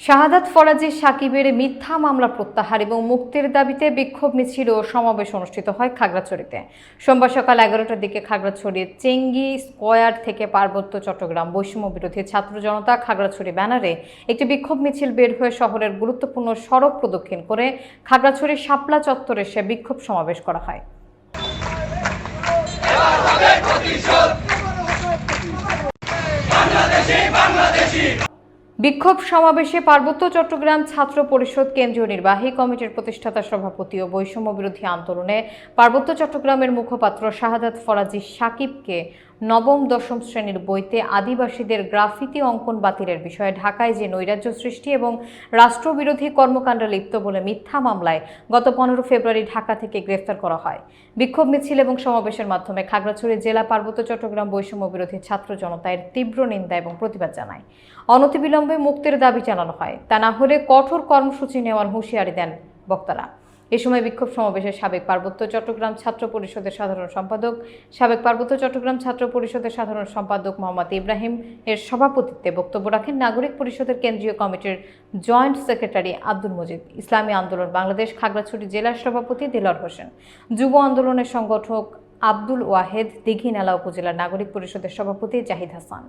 শাহাদাত ফরাজি সাকিবের মিথ্যা মামলা প্রত্যাহার এবং মুক্তির দাবিতে বিক্ষোভ মিছিল ও সমাবেশ অনুষ্ঠিত হয় খাগড়াছড়িতে। সোমবার সকাল এগারোটার দিকে খাগড়াছড়ির চেঙ্গি স্কোয়ার থেকে পার্বত্য চট্টগ্রাম বৈষম্য বিরোধী ছাত্র জনতা খাগড়াছড়ি ব্যানারে একটি বিক্ষোভ মিছিল বের হয়ে শহরের গুরুত্বপূর্ণ সড়ক প্রদক্ষিণ করে খাগড়াছড়ি শাপলা চত্বরে সে বিক্ষোভ সমাবেশ করা হয়। বিক্ষোভ সমাবেশে পার্বত্য চট্টগ্রাম ছাত্র পরিষদ কেন্দ্রীয় নির্বাহী কমিটির প্রতিষ্ঠাতা সভাপতি ও বৈষম্য বিরোধী আন্দোলনে পার্বত্য চট্টগ্রামের মুখপাত্র শাহাদাত ফরাজি সাকিবকে নবম, দশম শ্রেণির বইতে আদিবাসীদের গ্রাফিতি অঙ্কন বাতিলের বিষয়ে ঢাকায় যে নৈরাজ্য সৃষ্টি এবং রাষ্ট্রবিরোধী কর্মকাণ্ডে লিপ্ত বলে মিথ্যা মামলায় গত পনেরো ফেব্রুয়ারি ঢাকা থেকে গ্রেফতার করা হয়। বিক্ষোভ মিছিল এবং সমাবেশের মাধ্যমে খাগড়াছড়ি জেলা পার্বত্য চট্টগ্রাম বৈষম্য বিরোধী ছাত্র জনতা এর তীব্র নিন্দা এবং প্রতিবাদ জানায়। অনতিবিলম্বে মুক্তির দাবি জানানো হয়। তা না হলে কঠোর কর্মসূচি নেওয়ার হুঁশিয়ারি দেন বক্তারা। এ সময় বিক্ষোভ সমাবেশে সাবেক পার্বত্য চট্টগ্রাম ছাত্র পরিষদের সাধারণ সম্পাদক, সাবেক পার্বত্য চট্টগ্রাম ছাত্র পরিষদের সাধারণ সম্পাদক মোহাম্মদ ইব্রাহিম এর সভাপতিত্বে বক্তব্য রাখেন নাগরিক পরিষদের কেন্দ্রীয় কমিটির জয়েন্ট সেক্রেটারি আব্দুল মজিদ, ইসলামী আন্দোলন বাংলাদেশ খাগড়াছড়ি জেলা সভাপতি দিলর হোসেন, যুব আন্দোলনের সংগঠক আব্দুল ওয়াহেদ দিঘিনালা উপজেলার নাগরিক পরিষদের সভাপতি জাহিদ হাসান।